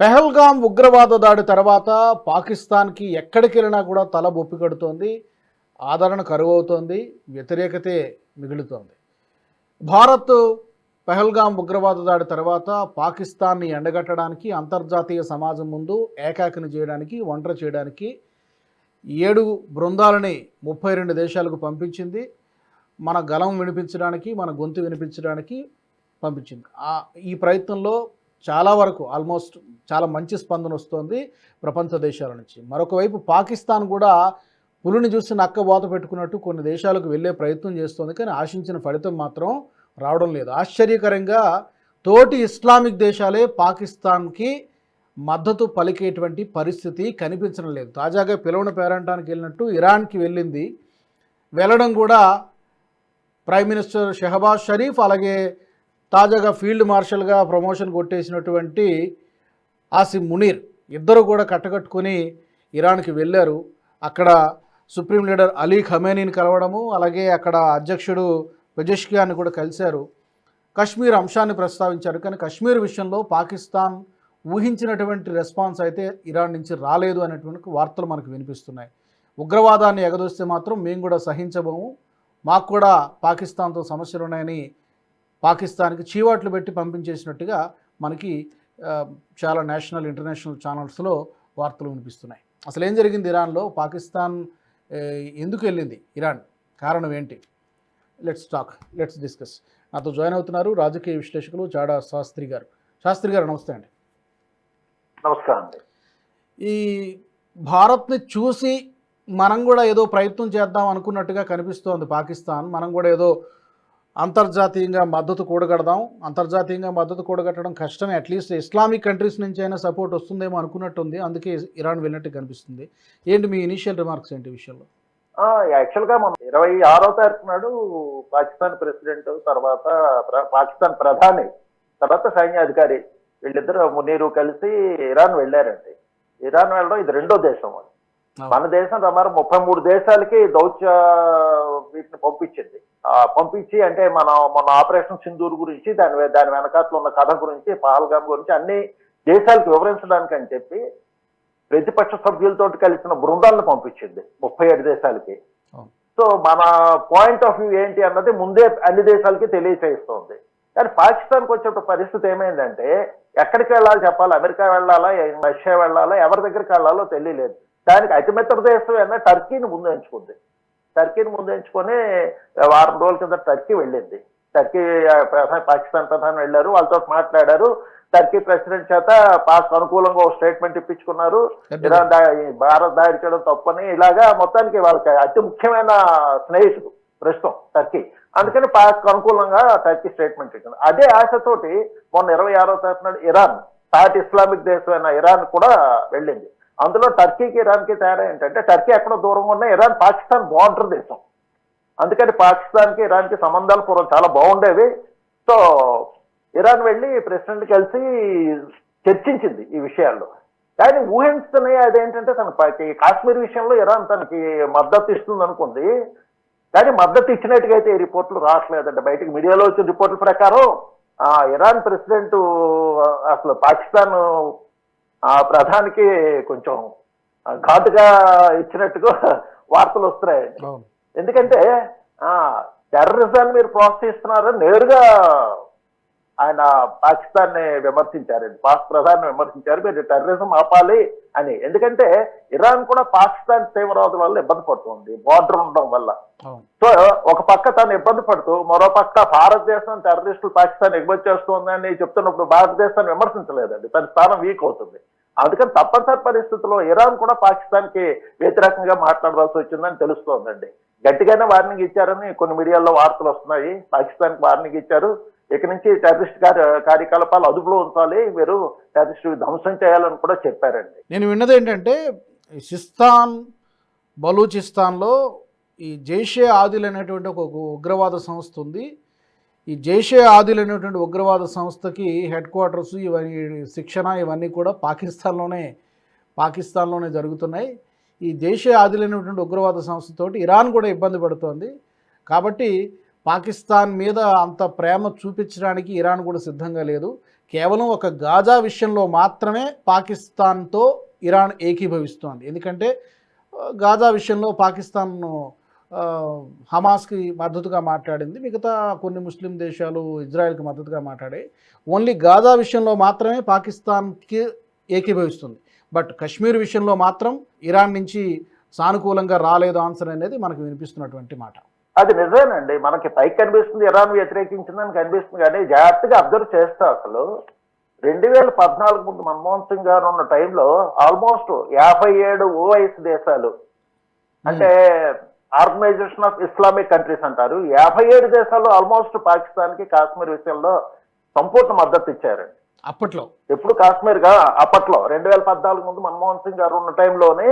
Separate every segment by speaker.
Speaker 1: పెహల్గాం ఉగ్రవాద దాడి తర్వాత పాకిస్తాన్కి ఎక్కడికి వెళ్ళినా కూడా తల బొప్పి కడుతోంది ఆదరణ కరువు అవుతోంది వ్యతిరేకతే మిగులుతోంది. భారత్ పెహల్గాం ఉగ్రవాద దాడి తర్వాత పాకిస్తాన్ని ఎండగట్టడానికి అంతర్జాతీయ సమాజం ముందు ఏకాకిని చేయడానికి ఒంటరి చేయడానికి ఏడు బృందాలని ముప్పై రెండు దేశాలకు పంపించింది. మన గలం వినిపించడానికి మన గొంతు వినిపించడానికి పంపించింది. ఈ ప్రయత్నంలో చాలా వరకు ఆల్మోస్ట్ చాలా మంచి స్పందన వస్తుంది ప్రపంచ దేశాల నుంచి. మరొక వైపు పాకిస్తాన్ కూడా పులిని చూసి నక్క బోత పెట్టుకున్నట్టు కొన్ని దేశాలకు వెళ్ళే ప్రయత్నం చేస్తోంది కానీ ఆశించిన ఫలితం మాత్రం రావడం లేదు. ఆశ్చర్యకరంగా తోటి ఇస్లామిక్ దేశాలే పాకిస్తాన్కి మద్దతు పలికేటువంటి పరిస్థితి కనిపించడం లేదు. తాజాగా పిలవని పేరంటానికి వెళ్ళినట్టు ఇరాన్కి వెళ్ళింది. వెళ్ళడం కూడా ప్రైమ్ మినిస్టర్ షెహబాజ్ షరీఫ్ అలాగే తాజాగా ఫీల్డ్ మార్షల్గా ప్రమోషన్ కొట్టేసినటువంటి ఆసిమ్ మునీర్ ఇద్దరు కూడా కట్టకట్టుకొని ఇరాన్కి వెళ్ళారు. అక్కడ సుప్రీం లీడర్ అలీ ఖమేనీని కలవడము అలాగే అక్కడ అధ్యక్షుడు పెజెష్కియాన్ని కూడా కలిశారు. కశ్మీర్ అంశాన్ని ప్రస్తావించారు. కానీ కశ్మీర్ విషయంలో పాకిస్తాన్ ఊహించినటువంటి రెస్పాన్స్ అయితే ఇరాన్ నుంచి రాలేదు అనేటువంటి వార్తలు మనకు వినిపిస్తున్నాయి. ఉగ్రవాదాన్ని ఎగదోస్తే మాత్రం మేము కూడా సహించబోము. మాకు కూడా పాకిస్తాన్తో సమస్యలు ఉన్నాయని పాకిస్తాన్కి చీవాట్లు పెట్టి పంపించేసినట్టుగా మనకి చాలా నేషనల్ ఇంటర్నేషనల్ ఛానల్స్లో వార్తలు వినిపిస్తున్నాయి. అసలు ఏం జరిగింది ఇరాన్లో? పాకిస్తాన్ ఎందుకు వెళ్ళింది ఇరాన్? కారణం ఏంటి? లెట్స్ టాక్ లెట్స్ డిస్కస్ నాతో జాయిన్ అవుతున్నారు రాజకీయ విశ్లేషకులు చాడా శాస్త్రి గారు. శాస్త్రి గారు నమస్తే అండి.
Speaker 2: నమస్కారం
Speaker 1: ఈ భారత్ని చూసి మనం కూడా ఏదో ప్రయత్నం చేద్దాం అనుకున్నట్టుగా కనిపిస్తోంది పాకిస్తాన్. మనం కూడా ఏదో అంతర్జాతీయంగా మద్దతు కూడగడదాం. అంతర్జాతీయంగా మద్దతు కూడగట్టడం కష్టమే. అట్లీస్ట్ ఇస్లామిక్ కంట్రీస్ నుంచి అయినా సపోర్ట్ వస్తుందేమో అనుకున్నట్టుంది. అందుకే ఇరాన్ వెళ్ళినట్టు కనిపిస్తుంది. ఏంటి మీ ఇనిషియల్ రిమార్క్స్ ఏంటి విషయంలో?
Speaker 2: యాక్చువల్గా మనం ఇరవై ఆరో తారీఖు నాడు పాకిస్తాన్ ప్రెసిడెంట్ తర్వాత ప్ర- పాకిస్తాన్ ప్రధాని తర్వాత సైన్యాధికారి వీళ్ళిద్దరు మునీరు కలిసి ఇరాన్ వెళ్ళారండి. ఇరాన్ వెళ్ళడం ఇది రెండో దేశం అది. మన దేశం సుమారు ముప్పై మూడు దేశాలకి దౌత్య వీటిని పంపించింది. ఆ, పంపించి అంటే మన మన ఆపరేషన్ సింధూర్ గురించి దాని దాని వెనకాతలో ఉన్న కథ గురించి పహల్గాం గురించి అన్ని దేశాలకు వివరించడానికి అని చెప్పి ప్రతిపక్ష సభ్యులతో కలిసిన బృందాలను పంపించింది ముప్పై ఏడు దేశాలకి. సో మన పాయింట్ ఆఫ్ వ్యూ ఏంటి అన్నది ముందే అన్ని దేశాలకి తెలియచేస్తోంది కానీ పాకిస్తాన్కి వచ్చే పరిస్థితి ఏమైందంటే ఎక్కడికి వెళ్ళాలి చెప్పాలి అమెరికా వెళ్ళాలా రష్యా వెళ్ళాలా ఎవరి దగ్గరికి వెళ్ళాలో తెలియలేదు. దానికి అతిమిత్ర దేశం అయినా టర్కీని ముందు ఎంచుకుంది. టర్కీని ముందు ఎంచుకొని వారం రోజుల కింద టర్కీ వెళ్ళింది. టర్కీ ప్రధాని పాకిస్తాన్ ప్రధాని వెళ్ళారు వాళ్ళతో మాట్లాడారు. టర్కీ ప్రెసిడెంట్ చేత పాక్ అనుకూలంగా ఒక స్టేట్మెంట్ ఇప్పించుకున్నారు. ఇరాన్ భారత్ దాడి చేయడం తప్పని ఇలాగా మొత్తానికి వాళ్ళకి అతి ముఖ్యమైన స్నేహితుడు ప్రస్తుతం టర్కీ. అందుకని పాక్ అనుకూలంగా టర్కీ స్టేట్మెంట్ ఇచ్చింది. అదే ఆశతోటి మొన్న ఇరవై ఆరో తారీఖు నాడు ఇరాన్ తాటి ఇస్లామిక్ దేశమైన ఇరాన్ కూడా వెళ్ళింది. అందులో టర్కీకి ఇరాన్కి తేడా ఏంటంటే టర్కీ ఎక్కడో దూరంగా ఉన్న ఇరాన్ పాకిస్తాన్ బార్డర్ దేశం. అందుకని పాకిస్తాన్కి ఇరాన్కి సంబంధాలు పూర్వం చాలా బాగుండేవి. సో ఇరాన్ వెళ్ళి ప్రెసిడెంట్ కలిసి చర్చించింది ఈ విషయాల్లో. కానీ ఊహించుతున్నాయి అదేంటంటే తన ప- కాశ్మీర్ విషయంలో ఇరాన్ తనకి మద్దతు ఇస్తుంది అనుకుంది. కానీ మద్దతు ఇచ్చినట్టుగా అయితే ఈ రిపోర్ట్లు రావట్లేదంటే బయటకు మీడియాలో వచ్చిన రిపోర్ట్ల ప్రకారం ఆ ఇరాన్ ప్రెసిడెంట్ అసలు పాకిస్తాన్ ఆ ప్రధానికి కొంచెం ఘాటుగా ఇచ్చినట్టుగా వార్తలు వస్తున్నాయండి. ఎందుకంటే ఆ టెర్రరిజాన్ని మీరు ప్రోత్సహిస్తున్నారు నేరుగా ఆయన పాకిస్తాన్ని విమర్శించారండి పాక్ ప్రధాని విమర్శించారు. మీరు టెర్రరిజం ఆపాలి అని. ఎందుకంటే ఇరాన్ కూడా పాకిస్తాన్ తీవ్రవాదుల వల్ల ఇబ్బంది పడుతుంది. బార్డర్ ఉండడం వల్ల. సో ఒక పక్క తను ఇబ్బంది పడుతూ మరో పక్క భారతదేశం టెర్రరిస్టులు పాకిస్తాన్ ఎగుమతి చేస్తుందని చెప్తున్నప్పుడు భారతదేశాన్ని విమర్శించలేదండి. తన స్థానం వీక్ అవుతుంది. అందుకని తప్పనిసరి పరిస్థితుల్లో ఇరాన్ కూడా పాకిస్తాన్కి వ్యతిరేకంగా మాట్లాడవలసి వచ్చిందని తెలుస్తోందండి. గట్టిగానే వార్నింగ్ ఇచ్చారని కొన్ని మీడియాల్లో వార్తలు వస్తున్నాయి. పాకిస్తాన్కి వార్నింగ్ ఇచ్చారు. ఇక నుంచి టెర్రరిస్ట్ కార్య కార్యకలాపాలు అదుపులో ఉంచాలి. మీరు టెర్రరిస్ట్ ధ్వంసం చేయాలని కూడా చెప్పారండి.
Speaker 1: నేను విన్నది ఏంటంటే సిస్తాన్ బలూచిస్తాన్లో ఈ జైషే ఆదిల్ అనేటువంటి ఒక ఉగ్రవాద సంస్థ ఉంది. ఈ జైషే ఆదిల్ అనేటువంటి ఉగ్రవాద సంస్థకి హెడ్ క్వార్టర్స్ ఇవన్నీ శిక్షణ ఇవన్నీ కూడా పాకిస్తాన్లోనే పాకిస్తాన్లోనే జరుగుతున్నాయి. ఈ జైషే ఆదిల్ అనేటువంటి ఉగ్రవాద సంస్థతోటి ఇరాన్ కూడా ఇబ్బంది పడుతోంది. కాబట్టి పాకిస్తాన్ మీద అంత ప్రేమ చూపించడానికి ఇరాన్ కూడా సిద్ధంగా లేదు. కేవలం ఒక గాజా విషయంలో మాత్రమే పాకిస్తాన్తో ఇరాన్ ఏకీభవిస్తోంది. ఎందుకంటే గాజా విషయంలో పాకిస్తాన్ హమాస్కి మద్దతుగా మాట్లాడింది. మిగతా కొన్ని ముస్లిం దేశాలు ఇజ్రాయెల్కి మద్దతుగా మాట్లాడాయి. ఓన్లీ గాజా విషయంలో మాత్రమే పాకిస్తాన్కి ఏకీభవిస్తుంది. బట్ కశ్మీర్ విషయంలో మాత్రం ఇరాన్ నుంచి సానుకూలంగా రాలేదు ఆన్సర్ అనేది మనకు వినిపిస్తున్నటువంటి మాట.
Speaker 2: అది నిజమేనండి. మనకి పైకి కనిపిస్తుంది ఇరాన్ వ్యతిరేకించిందని కనిపిస్తుంది కానీ జాగ్రత్తగా అబ్జర్వ్ చేస్తే అసలు రెండు వేల పద్నాలుగు ముందు మన్మోహన్ సింగ్ గారు ఉన్న టైంలో ఆల్మోస్ట్ యాభై ఏడు ఓఐఎస్ దేశాలు అంటే ఆర్గనైజేషన్ ఆఫ్ ఇస్లామిక్ కంట్రీస్ అంటారు. యాభై ఏడు దేశాలు ఆల్మోస్ట్ పాకిస్తాన్కి కాశ్మీర్ విషయంలో సంపూర్ణ మద్దతు ఇచ్చారు.
Speaker 1: అప్పట్లో.
Speaker 2: ఎప్పుడు కాశ్మీర్గా అప్పట్లో. రెండు వేల పద్నాలుగు ముందు మన్మోహన్ సింగ్ గారు ఉన్న టైంలోనే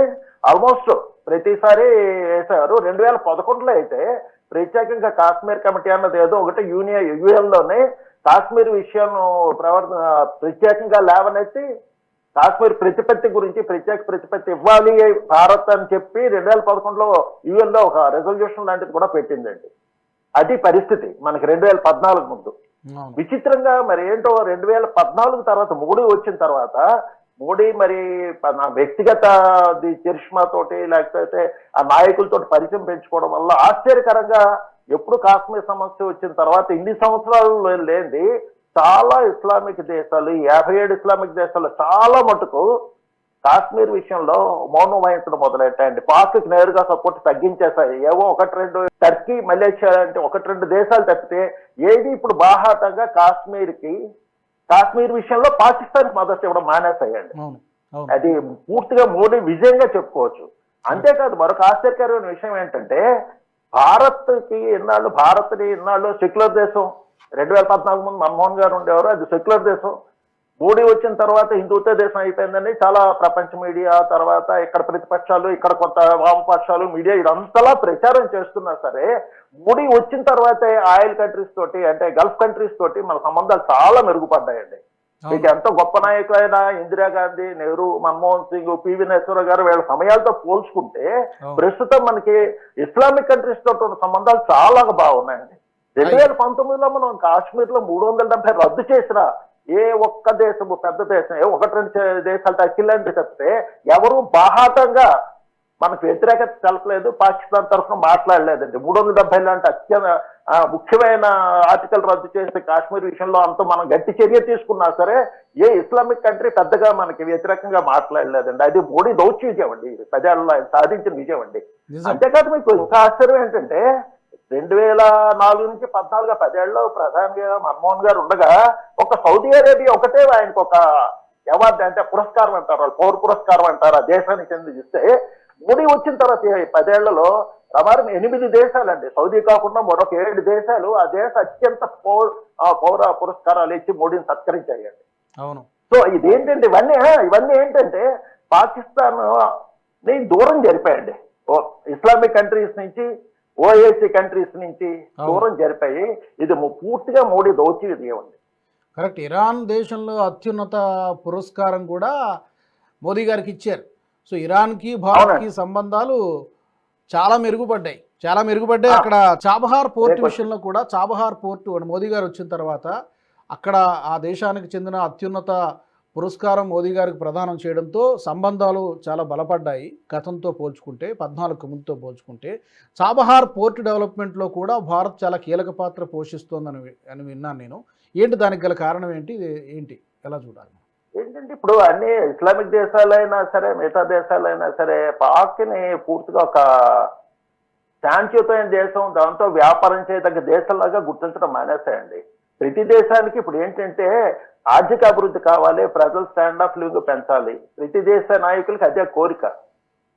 Speaker 2: ఆల్మోస్ట్ ప్రతిసారి వేశారు రెండు వేల పదకొండులో అయితే ప్రత్యేకంగా కాశ్మీర్ కమిటీ అన్నది ఏదో ఒకటి యూనియన్ యుఎన్లోనే కాశ్మీర్ విషయం ప్రవర్తన ప్రత్యేకంగా లేవనెత్తి కాశ్మీర్ ప్రతిపత్తి గురించి ప్రత్యేక ప్రతిపత్తి ఇవ్వాలి భారత్ అని చెప్పి రెండు వేల పదకొండులో యుఎన్లో ఒక రెజల్యూషన్ లాంటిది కూడా పెట్టిందండి. అది పరిస్థితి. మనకి రెండు వేల పద్నాలుగు ముందు. విచిత్రంగా మరి ఏంటో రెండు వేల పద్నాలుగు తర్వాత మోడీ వచ్చిన తర్వాత మోడీ మరి నా వ్యక్తిగత ది లేకపోతే ఆ నాయకులతో పరిచయం పెంచుకోవడం వల్ల ఆశ్చర్యకరంగా ఎప్పుడు కాశ్మీర్ సమస్య వచ్చిన తర్వాత ఇన్ని సంవత్సరాలు లేనిది చాలా ఇస్లామిక్ దేశాలు యాభై ఏడు ఇస్లామిక్ దేశాలు చాలా మటుకు కాశ్మీర్ విషయంలో మౌనం వహించడం మొదలెట్టాయండి. పాక్కి నేరుగా సపోర్ట్ తగ్గించేశాయి. ఏవో ఒకటి రెండు టర్కీ మలేషియా అంటే ఒకటి రెండు దేశాలు తప్పితే ఏది ఇప్పుడు బాహాటంగా కాశ్మీర్కి కాశ్మీర్ విషయంలో పాకిస్తాన్ మద్దతు ఇవ్వడం మానేసాయండి. అది పూర్తిగా మోడీ విజయంగా చెప్పుకోవచ్చు. అంతేకాదు మరొక ఆశ్చర్యకరమైన విషయం ఏంటంటే భారత్కి ఇన్నాళ్ళు భారత్ని ఇన్నాళ్ళు సెక్యులర్ దేశం. రెండు వేల పద్నాలుగు ముందు మన్మోహన్ గారు ఉండేవారు అది సెక్యులర్ దేశం. మోడీ వచ్చిన తర్వాత హిందుత్వ దేశం అయిపోయిందని చాలా ప్రపంచ మీడియా తర్వాత ఇక్కడ ప్రతిపక్షాలు ఇక్కడ కొంత వామపక్షాలు మీడియా ఇదంతలా ప్రచారం చేస్తున్నా సరే మోడీ వచ్చిన తర్వాతే ఆయిల్ కంట్రీస్ తోటి అంటే గల్ఫ్ కంట్రీస్ తోటి మన సంబంధాలు చాలా మెరుగుపడ్డాయండి. మీకు ఎంత గొప్ప నాయకులైన ఇందిరాగాంధీ నెహ్రూ మన్మోహన్ సింగ్ పివి నరసింహరావు గారు వీళ్ళ సమయాలతో పోల్చుకుంటే. ప్రస్తుతం మనకి ఇస్లామిక్ కంట్రీస్ తోటి ఉన్న సంబంధాలు చాలా బాగున్నాయండి. రెండు వేల పంతొమ్మిదిలో మనం కాశ్మీర్లో మూడు వందల డెబ్బై రద్దు చేసిన ఏ ఒక్క దేశము పెద్ద దేశం ఏ ఒకటి రెండు దేశాలు తగ్గిల్లంటే చెప్తే ఎవరు బాహాటంగా మనకు వ్యతిరేకత తెలపలేదు పాకిస్తాన్ తరఫున మాట్లాడలేదండి. మూడు వందల డెబ్బై లాంటి అత్యంత ముఖ్యమైన ఆర్టికల్ రద్దు చేస్తే కాశ్మీర్ విషయంలో అంత మనం గట్టి చర్య తీసుకున్నా సరే ఏ ఇస్లామిక్ కంట్రీ పెద్దగా మనకి వ్యతిరేకంగా మాట్లాడలేదండి. అది మోడీ దౌత్యం అండి ప్రజల్లో ఆయన సాధించిన విజయం అండి. అంతేకాదు మీకు ఇంకా ఆశ్చర్యం ఏంటంటే రెండు వేల నాలుగు నుంచి పద్నాలుగు పదేళ్ళలో ప్రధానిగా మన్మోహన్ గారు ఉండగా ఒక సౌదీ అరేబియా ఒకటే ఆయనకు ఒక అవార్డు అంటే పురస్కారం అంటారు వాళ్ళు. పౌర పురస్కారం అంటారు ఆ దేశానికి చెంది ఇస్తే మోడీ వచ్చిన తర్వాత పదేళ్ళలో ప్రమారం ఎనిమిది దేశాలండి. సౌదీ కాకుండా మరొక ఏడు దేశాలు ఆ దేశ అత్యంత పౌర పౌర పురస్కారాలు ఇచ్చి మోడీని సత్కరించాయండి.
Speaker 1: అవును.
Speaker 2: సో ఇదేంటంటే ఇవన్నీ ఇవన్నీ ఏంటంటే పాకిస్తాన్ని దూరం జరిపాయండి. ఓ ఇస్లామిక్ కంట్రీస్ నుంచి ఓఏసీ కంట్రీస్ నుంచి దూరం జరిపాయి. ఇది పూర్తిగా మోడీ దౌత్యం ఉంది
Speaker 1: కరెక్ట్. ఇరాన్ దేశంలో అత్యున్నత పురస్కారం కూడా మోదీ గారికి ఇచ్చారు. సో ఇరాన్కి భారత్కి సంబంధాలు చాలా మెరుగుపడ్డాయి. చాలా మెరుగుపడ్డాయి. అక్కడ చాబహార్ పోర్ట్ విషయంలో కూడా చాబహార్ పోర్టు మోదీ గారు వచ్చిన తర్వాత అక్కడ ఆ దేశానికి చెందిన అత్యున్నత పురస్కారం మోదీ గారికి ప్రదానం చేయడంతో సంబంధాలు చాలా బలపడ్డాయి. గతంతో పోల్చుకుంటే పద్నాలుగు ముందుతో పోల్చుకుంటే. చాబహార్ పోర్ట్ డెవలప్మెంట్లో కూడా భారత్ చాలా కీలక పాత్ర పోషిస్తోందని అని విన్నాను నేను. ఏంటి దానికి గల కారణం ఏంటి? ఏంటి? ఎలా చూడాలి?
Speaker 2: ఏంటంటే ఇప్పుడు అన్ని ఇస్లామిక్ దేశాలైనా సరే మిగతా దేశాలైనా సరే పాక్ని పూర్తిగా ఒక శాంతియుతమైన దేశం దాంతో వ్యాపారం చేయదగ్గ దేశంలాగా గుర్తించడం మానేశాయండి. ప్రతి దేశానికి ఇప్పుడు ఏంటంటే ఆర్థిక అభివృద్ధి కావాలి ప్రజల స్టాండ్ ఆఫ్ లివింగ్ పెంచాలి. ప్రతి దేశ నాయకులకి అదే కోరిక.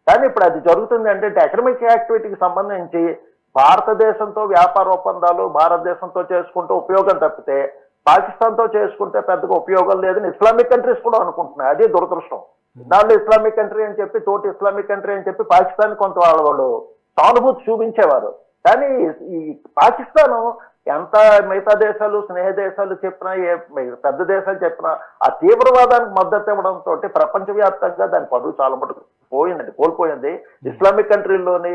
Speaker 2: కానీ ఇప్పుడు అది జరుగుతుంది అంటే ఎకనమిక్ యాక్టివిటీకి సంబంధించి భారతదేశంతో వ్యాపార ఒప్పందాలు భారతదేశంతో చేసుకుంటూ ఉపయోగం తప్పితే పాకిస్తాన్తో చేసుకుంటే పెద్దగా ఉపయోగం లేదని ఇస్లామిక్ కంట్రీస్ కూడా అనుకుంటున్నాయి. అదే దురదృష్టం. దానిలో ఇస్లామిక్ కంట్రీ అని చెప్పి తోటి ఇస్లామిక్ కంట్రీ అని చెప్పి పాకిస్తాన్ కొంత వాళ్ళ వాళ్ళు సానుభూతి చూపించేవారు. కానీ ఈ పాకిస్తాన్ ఎంత మిగతా దేశాలు స్నేహ దేశాలు చెప్పినా ఏ పెద్ద దేశాలు చెప్పినా ఆ తీవ్రవాదానికి మద్దతు ఇవ్వడంతో ప్రపంచవ్యాప్తంగా దాని పరువు చాలా మటుకు పోయిందండి కోల్పోయింది. ఇస్లామిక్ కంట్రీలోని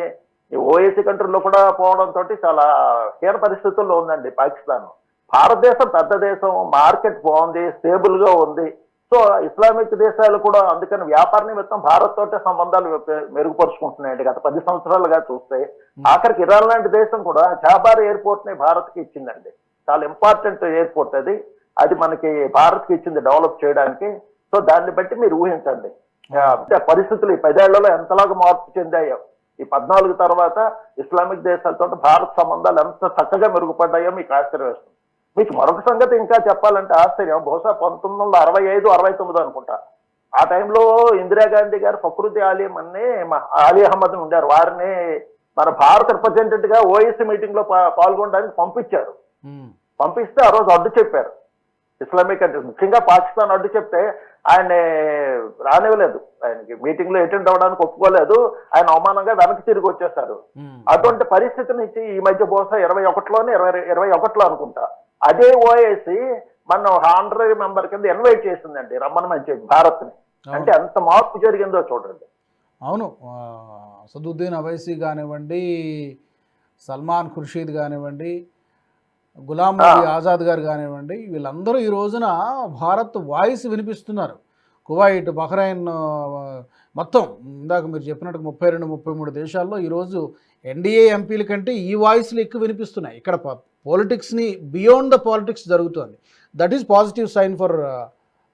Speaker 2: ఓఏసీ కంట్రీలో కూడా పోవడంతో చాలా హీన పరిస్థితుల్లో ఉందండి పాకిస్తాన్. భారతదేశం పెద్ద దేశం మార్కెట్ బాగుంది స్టేబుల్గా ఉంది. సో ఇస్లామిక్ దేశాలు కూడా అందుకని వ్యాపార నిమిత్తం భారత్ తోటే సంబంధాలు మెరుగుపరుచుకుంటున్నాయండి. గత పది సంవత్సరాలుగా చూస్తే ఆఖరికి ఇరాన్ లాంటి దేశం కూడా చాబార్ ఎయిర్పోర్ట్ని భారత్కి ఇచ్చిందండి. చాలా ఇంపార్టెంట్ ఎయిర్పోర్ట్ అది. అది మనకి భారత్కి ఇచ్చింది డెవలప్ చేయడానికి. సో దాన్ని బట్టి మీరు ఊహించండి. అంటే పరిస్థితులు ఈ పదేళ్ళలో ఎంతలాగా మార్పు చెందాయో. ఈ పద్నాలుగు తర్వాత ఇస్లామిక్ దేశాలతో భారత్ సంబంధాలు ఎంత చక్కగా మెరుగుపడ్డాయో మీకు ఆశ్చర్యం వేస్తుంది. మీకు మరొక సంగతి ఇంకా చెప్పాలంటే ఆశ్చర్యం. బహుశా పంతొమ్మిది వందల అరవై ఐదు అరవై తొమ్మిది అనుకుంటా. ఆ టైంలో ఇందిరాగాంధీ గారు ఫక్రుద్ది ఆలిం అని ఆలీ అహ్మద్ ఉండారు వారిని మన భారత రిప్రజెంటేటివ్గా ఓఎస్సీ మీటింగ్లో పాల్గొనడానికి పంపించారు. పంపిస్తే ఆ రోజు అడ్డు చెప్పారు. ఇస్లామిక్ కంట్రీస్ ముఖ్యంగా పాకిస్తాన్ అడ్డు చెప్తే ఆయన రానివ్వలేదు. ఆయనకి మీటింగ్లో అటెండ్ అవ్వడానికి ఒప్పుకోలేదు. ఆయన అవమానంగా వెనక్కి తిరిగి వచ్చేసారు అటువంటి పరిస్థితి నుంచి ఈ మధ్య బహుశా ఇరవై ఒకటిలోనే ఇరవై ఇరవై ఒకటిలో అనుకుంటా. అదే ఓఏసి మన ఆనరీ మెంబర్ కింద ఇన్వైట్ చేసిందండి రమ్మని చెప్పి భారత్ని అంటే ఎంత మార్పు జరిగిందో చూడండి.
Speaker 1: అవును ఆ, అసదుద్దీన్ అవైసీ కానివ్వండి సల్మాన్ ఖుర్షీద్ కానివ్వండి గులాం నబీ ఆజాద్ గారు కానివ్వండి వీళ్ళందరూ ఈ రోజున భారత్ వాయిస్ వినిపిస్తున్నారు. కువైట్ బహ్రైన్ మొత్తం ఇందాక మీరు చెప్పినట్టు ముప్పై రెండు ముప్పై మూడు దేశాల్లో ఈరోజు ఎన్డీఏ ఎంపీల కంటే ఈ వాయిస్లు ఎక్కువ వినిపిస్తున్నాయి. ఇక్కడ పాలిటిక్స్ని బియాండ్ ద పాలిటిక్స్ జరుగుతోంది. That is positive sign for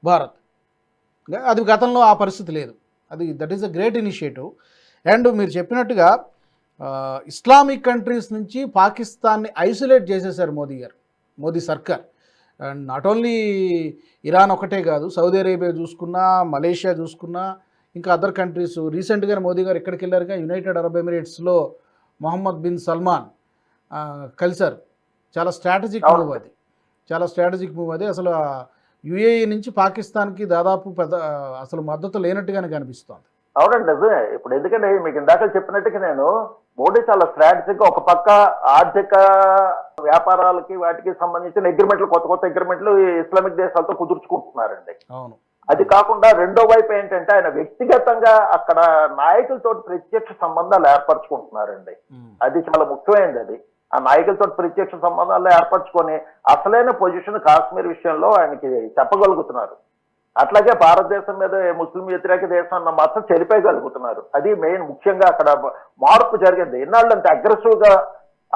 Speaker 1: Bharat అది గతంలో ఆ పరిస్థితి లేదు. అది that is a great initiative and మీరు చెప్పినట్టుగా uh, ఇస్లామిక్ కంట్రీస్ నుంచి పాకిస్తాన్ని ఐసోలేట్ చేసేశారు మోదీ గారు మోదీ సర్కార్. అండ్ నాట్ ఓన్లీ ఇరాన్ ఒకటే కాదు సౌదీ అరేబియా చూసుకున్నా మలేషియా చూసుకున్నా ఇంకా అదర్ కంట్రీస్ రీసెంట్గా మోదీ గారు ఎక్కడికి వెళ్ళారుగా యునైటెడ్ అరబ్ ఎమిరేట్స్లో మొహమ్మద్ బిన్ సల్మాన్ ఆ, కలిశారు. చాలా స్ట్రాటజిక్
Speaker 2: అవును.
Speaker 1: మూవ్ అది. చాలా స్ట్రాటజిక్ మూవ్ అది. అసలు యుఏఈ నుంచి పాకిస్తాన్కి దాదాపు పెద్ద అసలు మద్దతు లేనట్టుగానే కనిపిస్తోంది.
Speaker 2: అవునండి నిజమే. ఇప్పుడు ఎందుకంటే మీకు ఇందాక చెప్పినట్టుగా నేను మోడీ చాలా స్ట్రాటజిక్ ఒక పక్క ఆర్థిక వ్యాపారాలకి వాటికి సంబంధించిన అగ్రిమెంట్లు కొత్త కొత్త అగ్రిమెంట్లు ఇస్లామిక్ దేశాలతో కుదుర్చుకుంటున్నారండి.
Speaker 1: అవును.
Speaker 2: అది కాకుండా రెండో వైపు ఏంటంటే ఆయన వ్యక్తిగతంగా అక్కడ నాయకులతో ప్రత్యక్ష సంబంధాలు ఏర్పరచుకుంటున్నారండి. అది చాలా ముఖ్యమైనది అది. ఆ నాయకులతో ప్రత్యక్ష సంబంధాలు ఏర్పరచుకొని అసలైన పొజిషన్ కాశ్మీర్ విషయంలో ఆయనకి చెప్పగలుగుతున్నారు. అట్లాగే భారతదేశం మీద ముస్లిం వ్యతిరేక దేశం అన్న మాత్రం చెరిపేయగలుగుతున్నారు అది మెయిన్ ముఖ్యంగా అక్కడ మార్పు జరిగింది. ఎన్నాళ్ళు అంత అగ్రెసివ్గా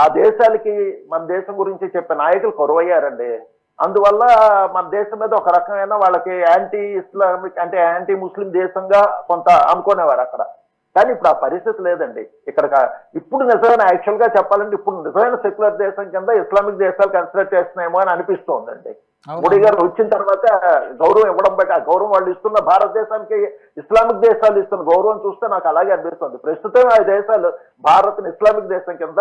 Speaker 2: ఆ దేశాలకి మన దేశం గురించి చెప్పే నాయకులు కొరవయ్యారండి. అందువల్ల మన దేశం మీద ఒక రకమైన వాళ్ళకి యాంటీ ఇస్లామిక్ అంటే యాంటీ ముస్లిం దేశంగా కొంత అనుకునేవారు అక్కడ. కానీ ఇప్పుడు ఆ పరిస్థితి లేదండి. ఇక్కడ ఇప్పుడు నిజమైన యాక్చువల్గా చెప్పాలంటే ఇప్పుడు నిజమైన సెక్యులర్ దేశం కింద ఇస్లామిక్ దేశాలు కన్సిడర్ చేస్తున్నాయేమో అని అనిపిస్తోందండి. మోడీ గారు వచ్చిన తర్వాత గౌరవం ఇవ్వడం బట్టి ఆ గౌరవం వాళ్ళు ఇస్తున్న భారతదేశానికి ఇస్లామిక్ దేశాలు ఇస్తున్న గౌరవం చూస్తే నాకు అలాగే అనిపిస్తుంది. ప్రస్తుతం ఆ దేశాలు భారత్ ఇస్లామిక్ దేశం కింద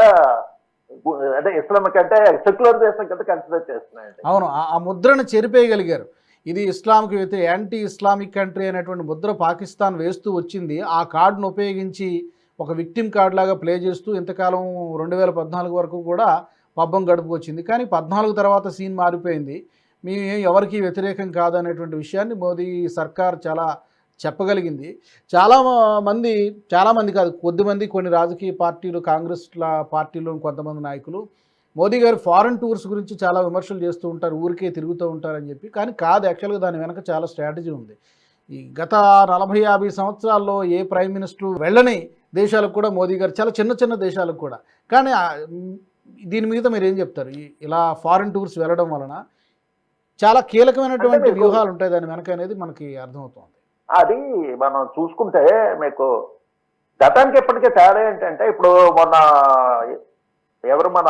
Speaker 2: అంటే ఇస్లామిక్ అంటే సెక్యులర్ దేశం కింద కన్సిడర్ చేస్తున్నాయండి.
Speaker 1: అవును. ఆ- ఆ ముద్రను చెరిపేయగలిగారు. ఇది ఇస్లాంకి వ్యతిరేక యాంటీ ఇస్లామిక్ కంట్రీ అనేటువంటి ముద్ర పాకిస్తాన్ వేస్తూ వచ్చింది. ఆ కార్డును ఉపయోగించి ఒక విక్టిమ్ కార్డ్ లాగా ప్లే చేస్తూ ఇంతకాలం రెండు వేల పద్నాలుగు వరకు కూడా పబ్బం గడుపుకొచ్చింది కానీ పద్నాలుగు తర్వాత సీన్ మారిపోయింది. మేము ఎవరికి వ్యతిరేకం కాదనేటువంటి విషయాన్ని మోదీ సర్కార్ చాలా చెప్పగలిగింది. చాలా మంది చాలామంది కాదు కొద్దిమంది కొన్ని రాజకీయ పార్టీలు కాంగ్రెస్ పార్టీలు కొంతమంది నాయకులు మోదీ గారు ఫారెన్ టూర్స్ గురించి చాలా విమర్శలు చేస్తూ ఉంటారు ఊరికే తిరుగుతూ ఉంటారని చెప్పి. కానీ కాదు యాక్చువల్గా దాని వెనక చాలా స్ట్రాటజీ ఉంది. ఈ గత నలభై యాభై సంవత్సరాల్లో ఏ ప్రైమ్ మినిస్టర్ వెళ్ళని దేశాలకు కూడా మోదీ గారు చాలా చిన్న చిన్న దేశాలకు కూడా. కానీ దీని మీద మీరు ఏం చెప్తారు? ఇలా ఫారెన్ టూర్స్ వెళ్ళడం వలన చాలా కీలకమైనటువంటి వ్యూహాలు ఉంటాయి దాని వెనక అనేది మనకి అర్థమవుతుంది.
Speaker 2: అది మనం చూసుకుంటే మీకు గతానికి ఎప్పటికే తేడా ఏంటంటే ఇప్పుడు మొన్న ఎవరు మన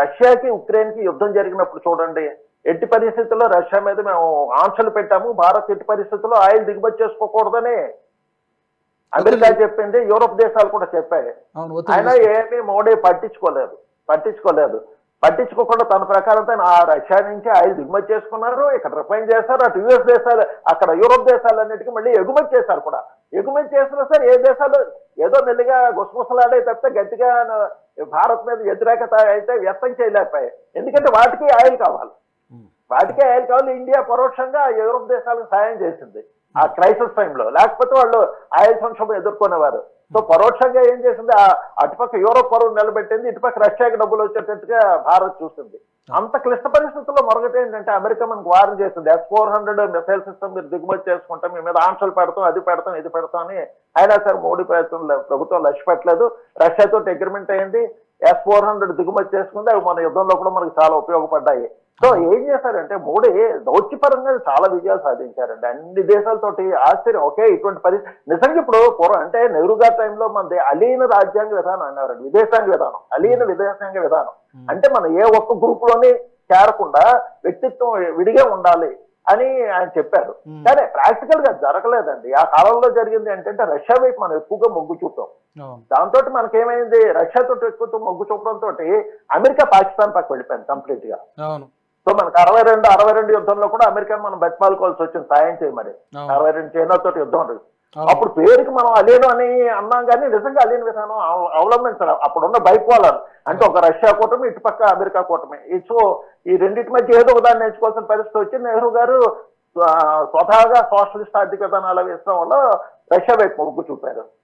Speaker 2: రష్యాకి ఉక్రెయిన్కి యుద్ధం జరిగినప్పుడు చూడండి ఎట్టి పరిస్థితుల్లో రష్యా మీద మేము ఆంక్షలు పెట్టాము భారత్ ఎట్టి పరిస్థితుల్లో ఆయిల్ దిగుమతి చేసుకోకూడదని. అమెరికా చెప్పింది యూరోప్ దేశాలు కూడా చెప్పాయి.
Speaker 1: ఒత్తిడి
Speaker 2: ఏమీ మోడీ పట్టించుకోలేదు పట్టించుకోలేదు. పట్టించుకోకుండా తన ప్రకారం తను ఆ రష్యా నుంచి ఆయిల్ దిగుమతి చేసుకున్నారు ఇక్కడ రిఫైన్ చేశారు అటు యుఎస్ దేశాలు అక్కడ యూరోప్ దేశాలన్నిటికీ మళ్ళీ ఎగుమతి చేశారు కూడా. ఎగుమతి చేసినా సరే ఏ దేశాలు ఏదో మెల్లిగా గుసగుసలాడే తప్పితే గట్టిగా భారత్ మీద వ్యతిరేకత అయితే వ్యక్తం చేయలేకపోయాయి. ఎందుకంటే వాటికి ఆయిల్ కావాలి. వాటికే ఆయిల్ కావాలి. ఇండియా పరోక్షంగా యూరోప్ దేశాలకు సాయం చేసింది. ఆ క్రైసిస్ టైంలో. లేకపోతే వాళ్ళు ఆయిల్ సంక్షోభం ఎదుర్కొనేవారు. సో పరోక్షంగా ఏం చేసింది? అటుపక్క యూరోప్ పరువు నిలబెట్టింది ఇటుపక్క రష్యాకి డబ్బులు వచ్చేటట్టుగా భారత్ చూసింది. అంత క్లిష్ట పరిస్థితుల్లో మరొకటి ఏంటంటే అమెరికా మనకు వార్న్ చేసింది. S four hundred missile system మీరు దిగుమతి చేసుకుంటాం మీ మీద ఆంక్షలు పెడతాం అది పెడతాం ఇది పెడతాం అని అయినా సరే మోడీ ప్రభుత్వం లక్ష్య పెట్టలేదు. రష్యాతో అగ్రిమెంట్ అయింది. ఎస్ ఫోర్ హండ్రెడ్ దిగుమతి చేసుకుంది అవి మన యుద్ధంలో కూడా మనకు చాలా ఉపయోగపడ్డాయి. సో ఏం చేశారంటే మోడీ దౌత్యపరంగా చాలా విజయాలు సాధించారండి. అన్ని దేశాలతోటి ఆశ్చర్యం. ఒకే ఇటువంటి పరిస్థితి నిజంగా ఇప్పుడు పూర్వం అంటే నెహ్రూ గారి టైంలో మనది అలీన రాజ్యాంగ విధానం అన్నారండి. విదేశాంగ విధానం. అలీన విదేశాంగ విధానం. అంటే మనం ఏ ఒక్క గ్రూప్లోని చేరకుండా వ్యక్తిత్వం విడిగా ఉండాలి. అని ఆయన చెప్పారు. కానీ ప్రాక్టికల్గా జరగలేదండి. ఆ కాలంలో జరిగింది ఏంటంటే రష్యా వైపు మనం ఎక్కువగా మొగ్గు చూపాం. దాంతో మనకేమైంది? రష్యాతో ఎక్కువ మొగ్గు చూపడంతో అమెరికా పాకిస్తాన్ పక్క వెళ్ళిపోయింది
Speaker 1: కంప్లీట్గా.
Speaker 2: సో మనకు అరవై రెండు అరవై రెండు యుద్ధంలో కూడా అమెరికా మనం బతిమాలుకోవాల్సి వచ్చింది సాయం చేయమని. అరవై రెండు చైనా తోటి యుద్ధం. అప్పుడు పేరుకి మనం అలేను అని అన్నాం కానీ నిజంగా అలేని విధానం అవ- అవలంబించడం అప్పుడున్న బైపోలర్ అంటే ఒక రష్యా కూటమి ఇటుపక్క అమెరికా కూటమి. సో ఈ రెండింటి మధ్య ఏదో ఉదాహరణ నేర్చుకోవాల్సిన పరిస్థితి వచ్చి నెహ్రూ గారు స్వతహాగా సోషలిస్ట్ ఆర్థిక విధానాలు వేసడం వల్ల రష్యా వైపు మొగ్గు చూపారు.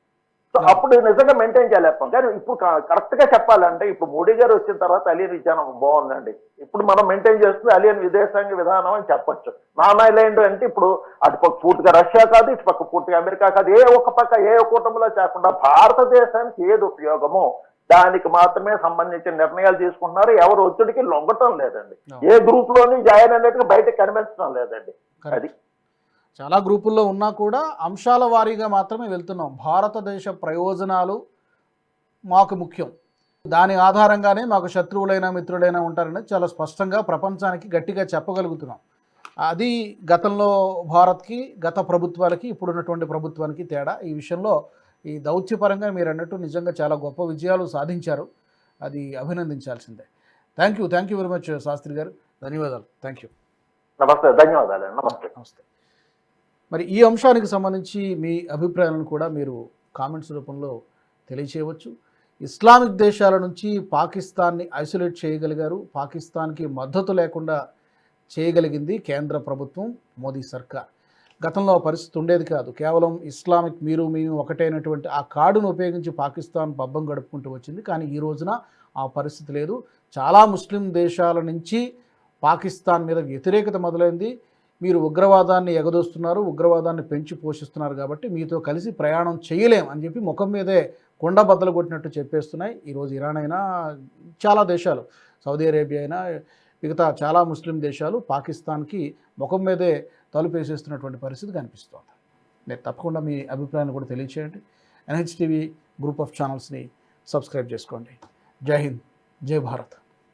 Speaker 2: సో అప్పుడు నిజంగా మెయింటైన్ చేయలేకపోయాం. కానీ ఇప్పుడు కరెక్ట్గా చెప్పాలంటే ఇప్పుడు మోడీ గారు వచ్చిన తర్వాత అలియన్ విధానం బాగుందండి. ఇప్పుడు మనం మెయింటైన్ చేస్తుంది అలియన్ విదేశాంగ విధానం అని చెప్పొచ్చు. నాన్ ఐలాండ్ అంటే ఇప్పుడు అటు పక్క పూర్తిగా రష్యా కాదు ఇటు పక్క పూర్తిగా అమెరికా కాదు ఏ ఒక్క పక్క ఏ కూటమిలో కాకుండా భారతదేశానికి ఏది ఉపయోగమో దానికి మాత్రమే సంబంధించిన నిర్ణయాలు తీసుకుంటున్నారు. ఎవరు ఒత్తిడికి లొంగటం లేదండి. ఏ గ్రూప్లోని జాయిన్ అన్నట్టుగా బయటకు కనిపించడం లేదండి. అది
Speaker 1: చాలా గ్రూపుల్లో ఉన్నా కూడా అంశాల వారీగా మాత్రమే వెళ్తున్నాం. భారతదేశ ప్రయోజనాలు మాకు ముఖ్యం. దాని ఆధారంగానే మాకు శత్రువులైనా మిత్రులైనా ఉంటారనేది చాలా స్పష్టంగా ప్రపంచానికి గట్టిగా చెప్పగలుగుతున్నాం. అది గతంలో భారత్కి గత ప్రభుత్వాలకి ఇప్పుడున్నటువంటి ప్రభుత్వానికి తేడా. ఈ విషయంలో ఈ దౌత్యపరంగా మీరు అన్నట్టు నిజంగా చాలా గొప్ప విజయాలు సాధించారు. అది అభినందించాల్సిందే. Thank you. Thank you very much Shastri గారు. ధన్యవాదాలు. Thank you.
Speaker 2: నమస్తే. ధన్యవాదాలు. నమస్తే.
Speaker 1: నమస్తే. మరి ఈ అంశానికి సంబంధించి మీ అభిప్రాయాలను కూడా మీరు కామెంట్స్ రూపంలో తెలియచేయవచ్చు. ఇస్లామిక్ దేశాల నుంచి పాకిస్తాన్ని ఐసోలేట్ చేయగలిగారు. పాకిస్తాన్కి మద్దతు లేకుండా చేయగలిగింది కేంద్ర ప్రభుత్వం మోదీ సర్కార్. గతంలో ఆ పరిస్థితి ఉండేది కాదు. కేవలం ఇస్లామిక్ మీరు మేము ఒకటైనటువంటి ఆ కార్డును ఉపయోగించి పాకిస్తాన్ బబ్బం గడుపుకుంటూ వచ్చింది. కానీ ఈ రోజున ఆ పరిస్థితి లేదు. చాలా ముస్లిం దేశాల నుంచి పాకిస్తాన్ మీద వ్యతిరేకత మొదలైంది. మీరు ఉగ్రవాదాన్ని ఎగదోస్తున్నారు ఉగ్రవాదాన్ని పెంచి పోషిస్తున్నారు కాబట్టి మీతో కలిసి ప్రయాణం చేయలేం అని చెప్పి ముఖం మీదే కొండ బద్దలు కొట్టినట్టు చెప్పేస్తున్నాయి. ఈరోజు ఇరాన్ అయినా చాలా దేశాలు సౌదీ అరేబియా అయినా మిగతా చాలా ముస్లిం దేశాలు పాకిస్తాన్కి ముఖం మీదే తలుపేసేస్తున్నటువంటి పరిస్థితి కనిపిస్తోంది. నేను తప్పకుండా మీ అభిప్రాయాన్ని కూడా తెలియచేయండి. ఎన్హెచ్టీవీ గ్రూప్ ఆఫ్ ఛానల్స్ని సబ్స్క్రైబ్ చేసుకోండి. జై హింద్ జై భారత్.